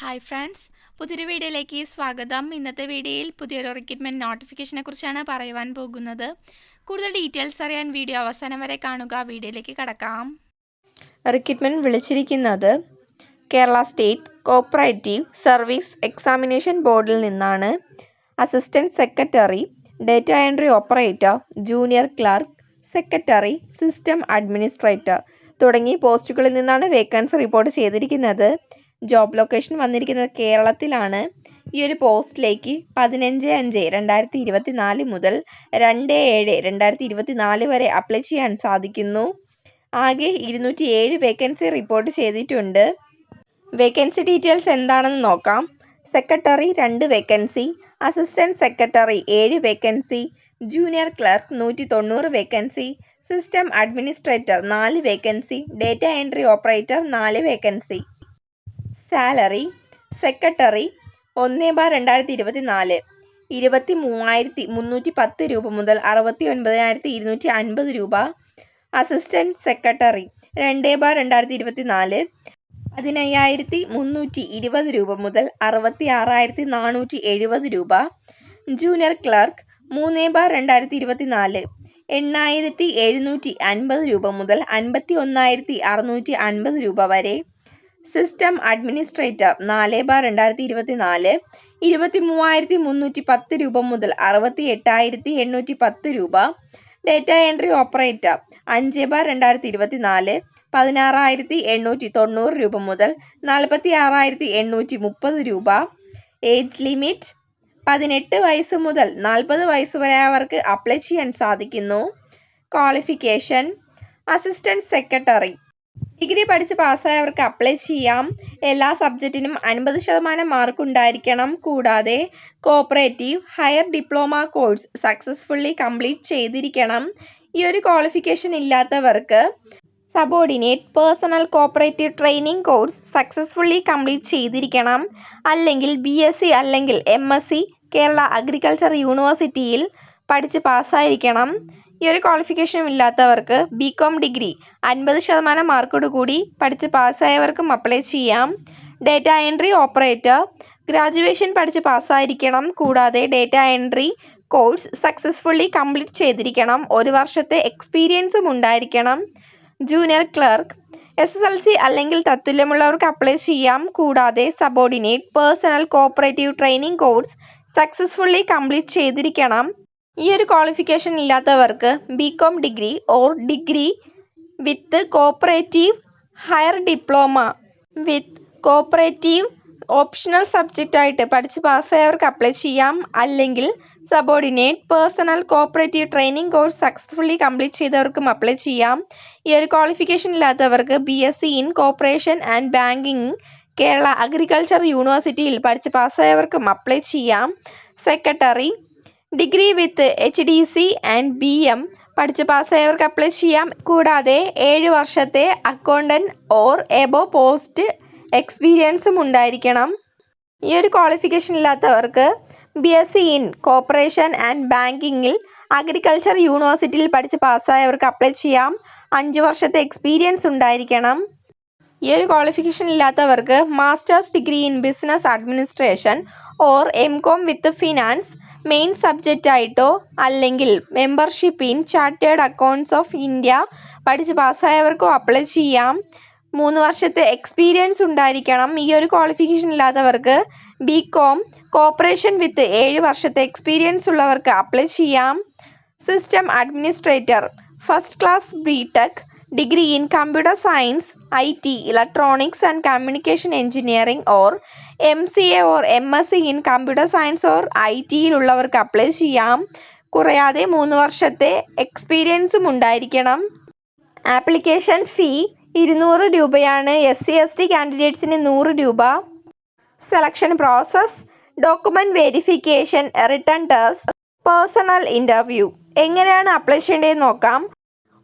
Hi friends പുതിയൊരു വീഡിയോയിലേക്ക് സ്വാഗതം. ഇന്നത്തെ വീഡിയോയിൽ പുതിയൊരു റിക്രൂട്ട്മെന്റ് നോട്ടിഫിക്കേഷനെ കുറിച്ചാണ് പറയുവാൻ പോകുന്നത്. കൂടുതൽ ഡീറ്റെയിൽസ് അറിയാൻ വീഡിയോ അവസാനം വരെ കാണുക. വീഡിയോയിലേക്ക് കടക്കാം. റിക്രൂട്ട്മെന്റ് വിളിച്ചിരിക്കുന്നത് Kerala state cooperative service examination ബോർഡിൽ നിന്നാണ്. Assistant secretary data entry operator junior clerk secretary system administrator തുടങ്ങി പോസ്റ്റുകളിൽ നിന്നാണ് വേക്കൻസി റിപ്പോർട്ട് ചെയ്തിരിക്കുന്നത്. ജോബ് ലൊക്കേഷൻ വന്നിരിക്കുന്നത് കേരളത്തിലാണ്. ഈ ഒരു പോസ്റ്റിലേക്ക് പതിനഞ്ച് അഞ്ച് രണ്ടായിരത്തി ഇരുപത്തി നാല് മുതൽ രണ്ട് ഏഴ് രണ്ടായിരത്തി ഇരുപത്തി നാല് വരെ അപ്ലൈ ചെയ്യാൻ സാധിക്കുന്നു. ആകെ ഇരുന്നൂറ്റി ഏഴ് വേക്കൻസി റിപ്പോർട്ട് ചെയ്തിട്ടുണ്ട്. വേക്കൻസി ഡീറ്റെയിൽസ് എന്താണെന്ന് നോക്കാം. സെക്രട്ടറി രണ്ട് വേക്കൻസി അസിസ്റ്റന്റ് സെക്രട്ടറി ഏഴ് വേക്കൻസി ജൂനിയർ ക്ലർക്ക് നൂറ്റി തൊണ്ണൂറ് വേക്കൻസി സിസ്റ്റം അഡ്മിനിസ്ട്രേറ്റർ നാല് വേക്കൻസി ഡേറ്റ എൻട്രി ഓപ്പറേറ്റർ നാല് വേക്കൻസി സാലറി സെക്രട്ടറി ഒന്ന് ബാർ രണ്ടായിരത്തി ഇരുപത്തി നാല് ഇരുപത്തി മൂവായിരത്തി മുന്നൂറ്റി പത്ത് രൂപ മുതൽ അറുപത്തി ഒൻപതിനായിരത്തി ഇരുന്നൂറ്റി അൻപത് രൂപ. അസിസ്റ്റന്റ് സെക്രട്ടറി രണ്ട് ബാർ രണ്ടായിരത്തി ഇരുപത്തി നാല് പതിനയ്യായിരത്തി മുന്നൂറ്റി ഇരുപത് രൂപ മുതൽ അറുപത്തി ആറായിരത്തി നാനൂറ്റി എഴുപത് രൂപ. ജൂനിയർ ക്ലർക്ക് മൂന്ന് ബാർ രണ്ടായിരത്തി ഇരുപത്തി നാല് എണ്ണായിരത്തി എഴുന്നൂറ്റി അൻപത് രൂപ മുതൽ അൻപത്തി ഒന്നായിരത്തി അറുന്നൂറ്റി അൻപത് രൂപ വരെ. സിസ്റ്റം അഡ്മിനിസ്ട്രേറ്റർ നാല് ബാർ രണ്ടായിരത്തി ഇരുപത്തി നാല് ഇരുപത്തി മൂവായിരത്തി മുന്നൂറ്റി പത്ത് രൂപ മുതൽ അറുപത്തി എട്ടായിരത്തി എണ്ണൂറ്റി പത്ത് രൂപ. ഡേറ്റ എൻട്രി ഓപ്പറേറ്റർ അഞ്ച് ബാർ രണ്ടായിരത്തി ഇരുപത്തി നാല് പതിനാറായിരത്തി എണ്ണൂറ്റി തൊണ്ണൂറ് രൂപ മുതൽ നാൽപ്പത്തി ആറായിരത്തി എണ്ണൂറ്റി മുപ്പത് രൂപ. ഏജ് ലിമിറ്റ് പതിനെട്ട് വയസ്സ് മുതൽ നാൽപ്പത് വയസ്സ് വരെ അവർക്ക് അപ്ലൈ ചെയ്യാൻ സാധിക്കുന്നു. ക്വാളിഫിക്കേഷൻ അസിസ്റ്റന്റ് സെക്രട്ടറി ഡിഗ്രി പഠിച്ച് പാസ്സായവർക്ക് അപ്ലൈ ചെയ്യാം. എല്ലാ സബ്ജക്റ്റിനും അൻപത് ശതമാനം മാർക്ക് ഉണ്ടായിരിക്കണം. കൂടാതെ cooperative higher diploma course successfully complete ചെയ്തിരിക്കണം. ഈ ഒരു ക്വാളിഫിക്കേഷൻ ഇല്ലാത്തവർക്ക് subordinate personnel cooperative training course successfully complete ചെയ്തിരിക്കണം. അല്ലെങ്കിൽ ബി എസ് സി അല്ലെങ്കിൽ M S C Kerala agriculture യൂണിവേഴ്സിറ്റിയിൽ പഠിച്ച് പാസ്സായിരിക്കണം. ഈ ഒരു ക്വാളിഫിക്കേഷനും ഇല്ലാത്തവർക്ക് ബി കോം ഡിഗ്രി അൻപത് ശതമാനം മാർക്കോട് കൂടി പഠിച്ച് പാസ്സായവർക്കും അപ്ലൈ ചെയ്യാം. ഡേറ്റ എൻട്രി ഓപ്പറേറ്റർ ഗ്രാജുവേഷൻ പഠിച്ച് പാസ്സായിരിക്കണം കൂടാതെ data entry course successfully complete ചെയ്തിരിക്കണം. ഒരു വർഷത്തെ എക്സ്പീരിയൻസും ഉണ്ടായിരിക്കണം. Junior clerk S S L C അല്ലെങ്കിൽ തത്തുല്യമുള്ളവർക്ക് അപ്ലൈ ചെയ്യാം. കൂടാതെ subordinate personnel cooperative training course successfully complete ചെയ്തിരിക്കണം. ഈ ഒരു ക്വാളിഫിക്കേഷൻ ഇല്ലാത്തവർക്ക് B com degree or degree with cooperative higher diploma with cooperative optional subject ആയിട്ട് പഠിച്ച് പാസ്സായവർക്ക് അപ്ലൈ ചെയ്യാം. അല്ലെങ്കിൽ subordinate personnel cooperative training course successfully complete ചെയ്തവർക്കും apply ചെയ്യാം. ഈ ഒരു ക്വാളിഫിക്കേഷൻ ഇല്ലാത്തവർക്ക് B S C in cooperation and banking Kerala agriculture യൂണിവേഴ്സിറ്റിയിൽ പഠിച്ച് പാസ്സായവർക്കും അപ്ലൈ ചെയ്യാം. Secretary degree with H D C and B M പഠിച്ച് പാസ്സായവർക്ക് അപ്ലൈ ചെയ്യാം. കൂടാതെ ഏഴ് വർഷത്തെ അക്കൗണ്ടന്റ് ഓർ എബോ പോസ്റ്റ് എക്സ്പീരിയൻസും ഉണ്ടായിരിക്കണം. ഈ ഒരു ക്വാളിഫിക്കേഷൻ ഇല്ലാത്തവർക്ക് B S C in cooperation and ബാങ്കിങ്ങിൽ agriculture യൂണിവേഴ്സിറ്റിയിൽ പഠിച്ച് പാസ്സായവർക്ക് അപ്ലൈ ചെയ്യാം. അഞ്ച് വർഷത്തെ എക്സ്പീരിയൻസ് ഉണ്ടായിരിക്കണം. ഈ ഒരു ക്വാളിഫിക്കേഷൻ ഇല്ലാത്തവർക്ക് masters degree in business administration or M com with finance main subject ആയിട്ടോ അല്ലെങ്കിൽ membership in chartered accounts of India പഠിച്ച് പാസ്സായവർക്കോ അപ്ലൈ ചെയ്യാം. മൂന്ന് വർഷത്തെ എക്സ്പീരിയൻസ് ഉണ്ടായിരിക്കണം. ഈ ഒരു ക്വാളിഫിക്കേഷൻ ഇല്ലാത്തവർക്ക് ബി കോം കോപ്പറേഷൻ വിത്ത് ഏഴ് വർഷത്തെ എക്സ്പീരിയൻസ് ഉള്ളവർക്ക് അപ്ലൈ ചെയ്യാം. System administrator first class B tech degree in computer science I T electronics and communication engineering or M C A or M S C in computer science or I ടിയിലുള്ളവർക്ക് apply ചെയ്യാം. കുറയാതെ മൂന്ന് വർഷത്തെ എക്സ്പീരിയൻസും ഉണ്ടായിരിക്കണം. Application fee ഇരുന്നൂറ് രൂപയാണ്. S C S T കാൻഡിഡേറ്റ്സിന് നൂറ് രൂപ. Selection process document verification written test personnel interview എങ്ങനെയാണ് അപ്ലൈ ചെയ്യേണ്ടതെന്ന് നോക്കാം.